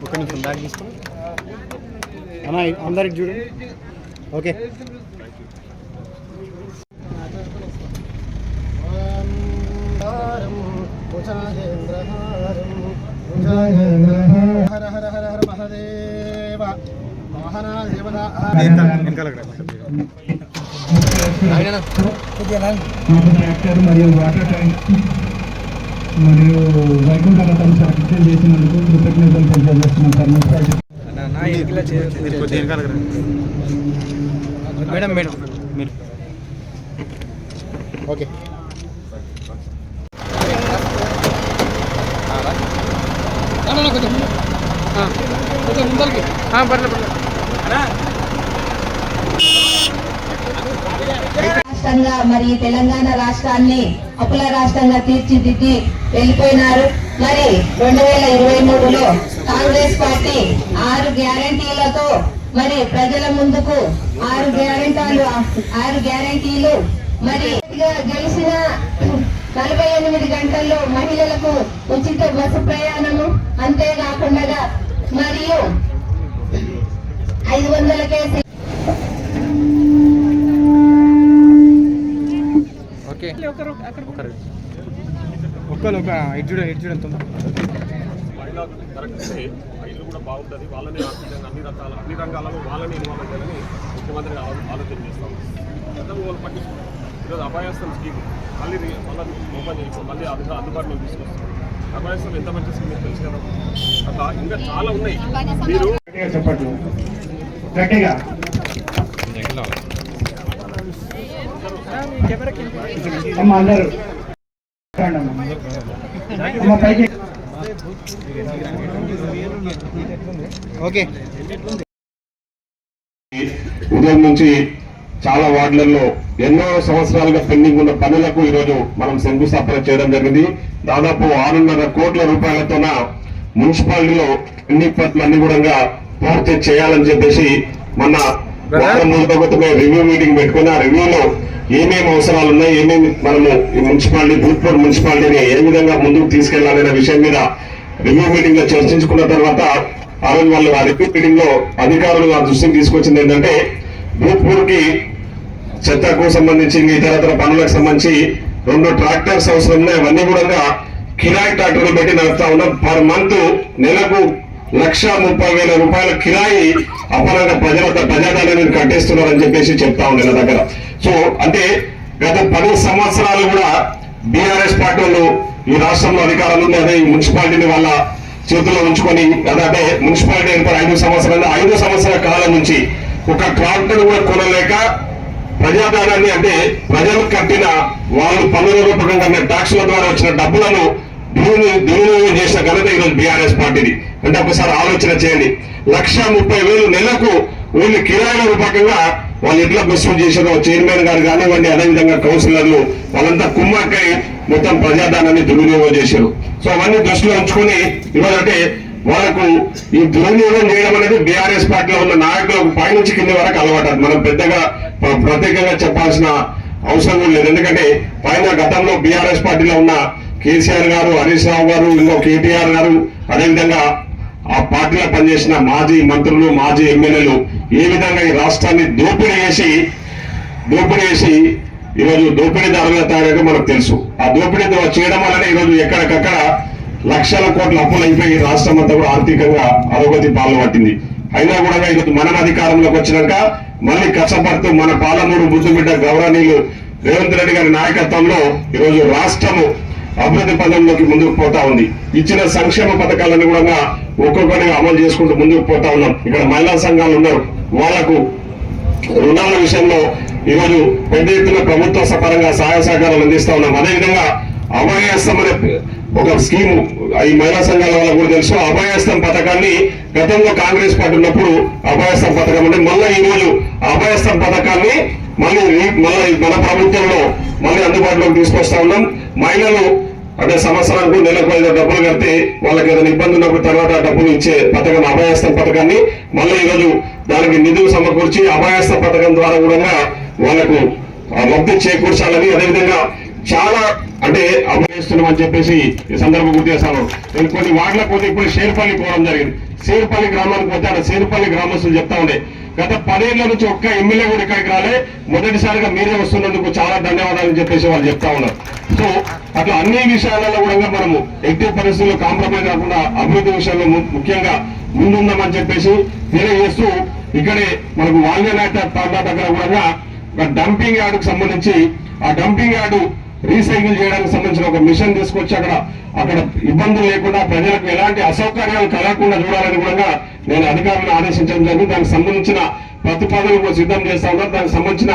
ఒక నిమిషం బ్యాగ్ తీసుకుని అన్న అందరికి చూడండి ఓకే. హర హర హర మహదేవ. మరియు వాటర్ ట్యాంక్ మరియు వైకుంఠ రథం శాంక్షన్ చేసినందుకు కృతజ్ఞతలు తెలియజేస్తున్నాం. సార్ మున్సిపాలిటీ మీరు కొద్దిగా వెనకాల మేడం మేడం. మీరు. ఓకే. రాష్ట్రంగా మరి తెలంగాణ రాష్ట్రాన్ని అప్పుల రాష్ట్రంగా తీర్చిదిద్ది వెళ్ళిపోయినారు. మరి రెండు వేల ఇరవై మూడులో కాంగ్రెస్ పార్టీ ఆరు గ్యారంటీలతో మరి ప్రజల ముందుకు ఆరు గ్యారంటీలు ఆరు గ్యారంటీలు మరి గెలిచిన నలభై ఎనిమిది గంటల్లో మహిళలకు ఉచిత బస్సు ప్రయాణము అంతేకాకుండా మరియు ఐదు వందలకే ఓకే. ఒక్కరు ఒక మహిళా ఆ ఇల్లు కూడా బాగుంటుంది వాళ్ళని ఆర్థికంగా అన్ని రకాల అన్ని రంగాలలో వాళ్ళని ఇన్వాల్వ్ చేయాలని ముఖ్యమంత్రి గారు ఆలో- ఆలోచన చేస్తాం. గతంలో వాళ్ళు పట్టించుకోరు. ఈరోజు అభయాస్తం స్కీమ్ మళ్ళీ మళ్ళీ ఓపెన్ చేసి మళ్ళీ అందుబాటులో తీసుకొస్తాం అభయాస్తం ఎంత మంచి స్కీమ్ మీకు తెలుసు కదా? అట్లా ఇంకా చాలా ఉన్నాయి. మీరు గట్టిగా చెప్పట్లు గట్టిగా. అమ్మ అందరూ ఓకే. ఉదయం నుంచి చాలా వార్డులలో ఎన్నో సంవత్సరాలుగా పెండింగ్ ఉన్న పనులకు ఈరోజు మనం శంకుస్థాపన చేయడం జరిగింది. దాదాపు ఆరున్నర కోట్ల రూపాయలతోన మున్సిపాలిటీలో అన్ని పనులన్నీ కూడా పూర్తి చేయాలని చెప్పేసి మొన్న వారం రోజుల క్రితమే రివ్యూ మీటింగ్ పెట్టుకుని ఆ రివ్యూలో ఏమేమి అవసరాలు ఉన్నాయి ఏమేమి మనము ఈ మున్సిపాలిటీ భూత్పూర్ మున్సిపాలిటీని ఏ విధంగా ముందుకు తీసుకెళ్ళాలనే విషయం మీద రివ్యూ మీటింగ్లో చర్చించుకున్న తర్వాత ఆ రోజు వాళ్ళు ఆ రివ్యూ మీటింగ్లో అధికారులు ఆ దృష్టికి తీసుకొచ్చింది ఏంటంటే భూత్పూర్కి చెత్తకు సంబంధించి ఇతరతర పనులకు సంబంధించి రెండు ట్రాక్టర్స్ అవసరం ఉన్నాయి. అవన్నీ కూడా కిరాయి ట్రాక్టర్లు పెట్టి నడుపుతా ఉన్నాం. పర్ మంత్ నెలకు లక్ష ముప్పై వేల రూపాయల కిరాయి అపరాధ ప్రజల ప్రజాదాన్ని కట్టేస్తున్నారని చెప్పేసి చెప్తా ఉండే నా దగ్గర. సో అంటే గత పది సంవత్సరాలు కూడా బీఆర్ఎస్ పార్టీ వాళ్ళు ఈ రాష్ట్రంలో అధికారంలో ఉంది అదే ఈ మున్సిపాలిటీని వాళ్ళ చేతిలో ఉంచుకొని అదే మున్సిపాలిటీ ఏర్పడి ఐదు సంవత్సరాలు ఐదు సంవత్సరాల కాలం నుంచి ఒక ట్రాక్టర్ కూడా కొనలేక ప్రజాదానాన్ని అంటే ప్రజలు కట్టిన వాళ్ళు పన్నుల రూపకంగా ట్యాక్సుల ద్వారా వచ్చిన డబ్బులను దుర్వినియోగం దుర్వినియోగం చేసిన ఘనత ఈరోజు బీఆర్ఎస్ పార్టీది. అంటే ఒకసారి ఆలోచన చేయండి. లక్ష ముప్పై వేలు నెలకు వీళ్ళు కిరాయిల రూపకంగా వాళ్ళు ఎట్లా వసూలు చేశారో చైర్మన్ గారు కానివ్వండి అదేవిధంగా కౌన్సిలర్లు వాళ్ళంతా కుమ్మక్కై మొత్తం ప్రజాదానాన్ని దుర్వినియోగం చేశారు. సో అవన్నీ దృష్టిలో ఉంచుకొని ఇవ్వాలంటే వాళ్ళకు ఈ దుర్వినియోగం చేయడం అనేది బీఆర్ఎస్ పార్టీలో ఉన్న నాయకులకు పైనుంచి కింద వరకు అలవాటు. మనం పెద్దగా ప్రత్యేకంగా చెప్పాల్సిన అవసరం లేదు. ఎందుకంటే పైన గతంలో బీఆర్ఎస్ పార్టీలో ఉన్న కేసీఆర్ గారు హరీష్ రావు గారు ఇంకో కేటీఆర్ గారు అదేవిధంగా ఆ పార్టీలో పనిచేసిన మాజీ మంత్రులు మాజీ ఎమ్మెల్యేలు ఏ విధంగా ఈ రాష్ట్రాన్ని దోపిడీ చేసి దోపిడీ చేసి ఈరోజు దోపిడీదారులుగా తయారైతే మనకు తెలుసు. ఆ దోపిడీ చేయడం వల్లనే ఈరోజు ఎక్కడికక్కడ లక్షల కోట్ల అప్పులు అయిపోయి ఈ రాష్ట్రం అంతా కూడా ఆర్థికంగా అధోగతి పాల్పట్టింది అయినా కూడా ఈరోజు మనం అధికారంలోకి వచ్చినాక మళ్ళీ కష్టపడుతూ మన పాలమూరు ముద్దుబిడ్డ గౌరవనీయులు రేవంత్ రెడ్డి గారి నాయకత్వంలో ఈరోజు రాష్ట్రము అభివృద్ధి పదంలోకి ముందుకు పోతా ఉంది. ఇచ్చిన సంక్షేమ పథకాలను కూడా ఒక్కొక్కటిగా అమలు చేసుకుంటూ ముందుకు పోతా ఉన్నాం. ఇక్కడ మహిళా సంఘాలు ఉన్నారు. వాళ్ళకు రుణాల విషయంలో ఈరోజు పెద్ద ఎత్తున ప్రభుత్వ సపరంగా సహాయ సహకారాలు అందిస్తా ఉన్నాం. అదేవిధంగా అభయహస్తం అనే ఒక స్కీమ్ ఈ మహిళా సంఘాల వల్ల కూడా తెలుసు. అభయహస్తం పథకాన్ని గతంలో కాంగ్రెస్ పార్టీ ఉన్నప్పుడు అభయహస్తం పథకం అంటే మళ్ళీ ఈ రోజు పథకాన్ని మళ్ళీ మళ్ళీ మన ప్రభుత్వంలో మళ్ళీ అందుబాటులోకి తీసుకొస్తా ఉన్నాం. మహిళలు అంటే సంవత్సరానికి నెలకు ఐదు డబ్బులు కడితే వాళ్ళకి ఏదైనా ఇబ్బంది ఉన్నప్పుడు తర్వాత ఆ డబ్బులు ఇచ్చే పథకం అభయహస్తం పథకాన్ని మళ్ళీ ఈరోజు దానికి నిధులు సమకూర్చి అభయస్థ పథకం ద్వారా కూడా వాళ్ళకు లబ్ధి చేకూర్చాలని అదేవిధంగా చాలా అంటే అమలు అని చెప్పేసి ఈ సందర్భం గుర్తు చేస్తాను. నేను కొన్ని వార్డులకు పోతే ఇప్పుడు షేర్పల్లి పోవడం జరిగింది. షేర్పల్లి గ్రామానికి పోతే అక్కడ షేర్పల్లి గ్రామస్తులు చెప్తా ఉండే. గత పదేళ్ళ నుంచి ఒక్క ఎమ్మెల్యే కూడా ఇక్కడికి రాలే. మొదటిసారిగా మీరే వస్తున్నందుకు చాలా ధన్యవాదాలు చెప్పేసి వాళ్ళు చెప్తా ఉన్నారు. అట్లా అన్ని విషయాలలో కూడా మనము ఎట్టి పరిస్థితుల్లో కాంప్రమైజ్ కాకుండా అభివృద్ధి విషయంలో ముఖ్యంగా ముందుందామని చెప్పేసి తెలియజేస్తూ ఇక్కడే మనకు వాల్యనాట తాండా దగ్గర కూడా ఒక డంపింగ్ యార్డుకు సంబంధించి ఆ డంపింగ్ యార్డు రీసైకిల్ చేయడానికి సంబంధించిన ఒక మిషన్ తీసుకొచ్చి అక్కడ అక్కడ ఇబ్బందులు లేకుండా ప్రజలకు ఎలాంటి అసౌకర్యాలు కలగకుండా చూడాలని కూడా నేను అధికారులను ఆదేశించడం జరిగింది. దానికి సంబంధించిన ప్రతిపాదనలు కూడా సిద్ధం చేస్తా ఉన్నారు. దానికి సంబంధించిన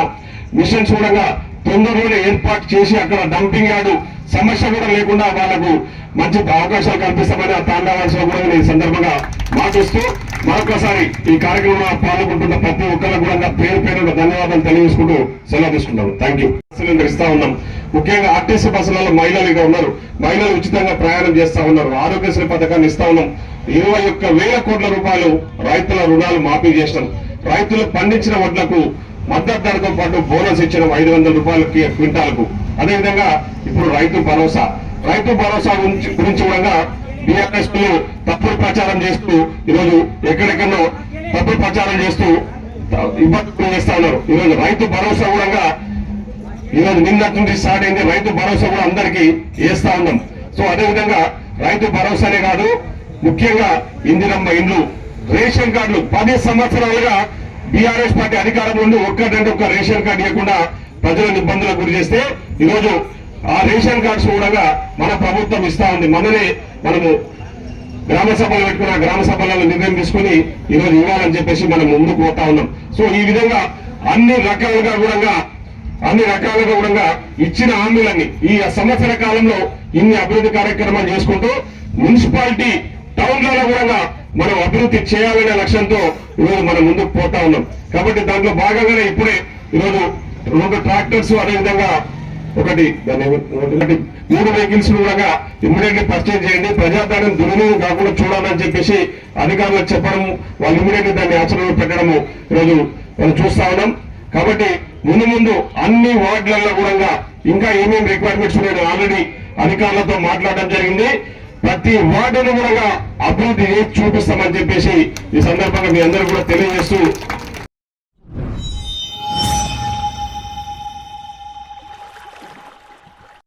మిషన్స్ కూడా పొందూరులో ఏర్పాటు చేసి అక్కడ డంపింగ్ యార్డు సమస్య కూడా లేకుండా వాళ్ళకు మంచి అవకాశాలు కల్పిస్తామని ఆ తాండావాల్సిన కూడా నేను సందర్భంగా మాటిస్తూ మరొకసారి ఈ కార్యక్రమంలో పాల్గొంటున్న ప్రతి ఒక్కరికి కూడా పేరు పేరు ధన్యవాదాలు తెలియజేసుకుంటూ సెలవు తీసుకుంటాను థ్యాంక్ యూ సిలిండర్ ఇస్తా ఉన్నాం. ముఖ్యంగా ఆర్టీసీ బస్సులలో మహిళలు ఇక ఉన్నారు. మహిళలు ఉచితంగా ప్రయాణం చేస్తా ఉన్నారు. ఆరోగ్యశ్రీ పథకాన్ని ఇస్తా ఉన్నాం. ఇరవై ఒక్క వేల కోట్ల రూపాయలు రైతుల రుణాలు మాఫీ చేసినాం. రైతులు పండించిన వడ్లకు మద్దతు ధరతో పాటు బోనస్ ఇచ్చిన ఐదు వందల రూపాయలకి క్వింటాలకు. అదేవిధంగా ఇప్పుడు రైతు భరోసా. రైతు భరోసా గురించి గురించి కూడా బీఆర్ఎస్ తప్పుడు ప్రచారం చేస్తూ ఈరోజు ఎక్కడెక్కడో తప్పుడు ప్రచారం చేస్తూ ఇబ్బందులు చేస్తా ఉన్నారు. ఈరోజు రైతు భరోసా కూడా ఈరోజు నిన్నటి నుంచి స్టార్ట్ అయింది. రైతు భరోసా కూడా అందరికీ వేస్తా ఉన్నాం. సో అదే విధంగా రైతు భరోసానే కాదు ముఖ్యంగా ఇందిరమ్మ ఇండ్లు రేషన్ కార్డులు. పది సంవత్సరాలుగా బీఆర్ఎస్ పార్టీ అధికారంలో ఉండి ఒక్కటంటే ఒక్క రేషన్ కార్డు ఇవ్వకుండా ప్రజలను ఇబ్బందులకు గురి చేస్తే ఈరోజు ఆ రేషన్ కార్డ్స్ కూడా మన ప్రభుత్వం ఇస్తా ఉంది. మననే మనము గ్రామ సభలు పెట్టుకున్న గ్రామ సభలలో నిర్ణయం తీసుకుని ఈరోజు ఇవ్వాలని చెప్పేసి మనం ముందుకు పోతా ఉన్నాం. సో ఈ విధంగా అన్ని రకాలుగా కూడా అన్ని రకాలుగా కూడా ఇచ్చిన హామీలన్నీ ఈ సంవత్సర కాలంలో ఇన్ని అభివృద్ధి కార్యక్రమాలు చేసుకుంటూ మున్సిపాలిటీ టౌన్లలో కూడా మనం అభివృద్ధి చేయాలనే లక్ష్యంతో ఈరోజు మనం ముందుకు పోతా ఉన్నాం. కాబట్టి దాంట్లో భాగంగానే ఇప్పుడే ఈరోజు రెండు ట్రాక్టర్స్ అదేవిధంగా ఒకటి దాన్ని మూడు వెహికల్స్ కూడా ఇమ్మీడియట్లీ పర్చేజ్ చేయండి. ప్రజాధనం దుర్వినియోగం కాకుండా చూడాలని చెప్పేసి అధికారులకు చెప్పడము వాళ్ళు ఇమ్మీడియట్లీ దాన్ని ఆచరణలో పెట్టడము ఈరోజు మనం చూస్తా ఉన్నాం. కాబట్టి ముందు ముందు అన్ని వార్డులలో కూడా ఇంకా ఏమేమి రిక్వైర్మెంట్స్ ఉన్నాయో ఆల్రెడీ అధికారులతో మాట్లాడడం జరిగింది. ప్రతి వార్డును కూడా అభివృద్ధి చేసి చూపిస్తామని చెప్పేసి ఈ సందర్భంగా మీ అందరూ కూడా తెలియజేస్తూ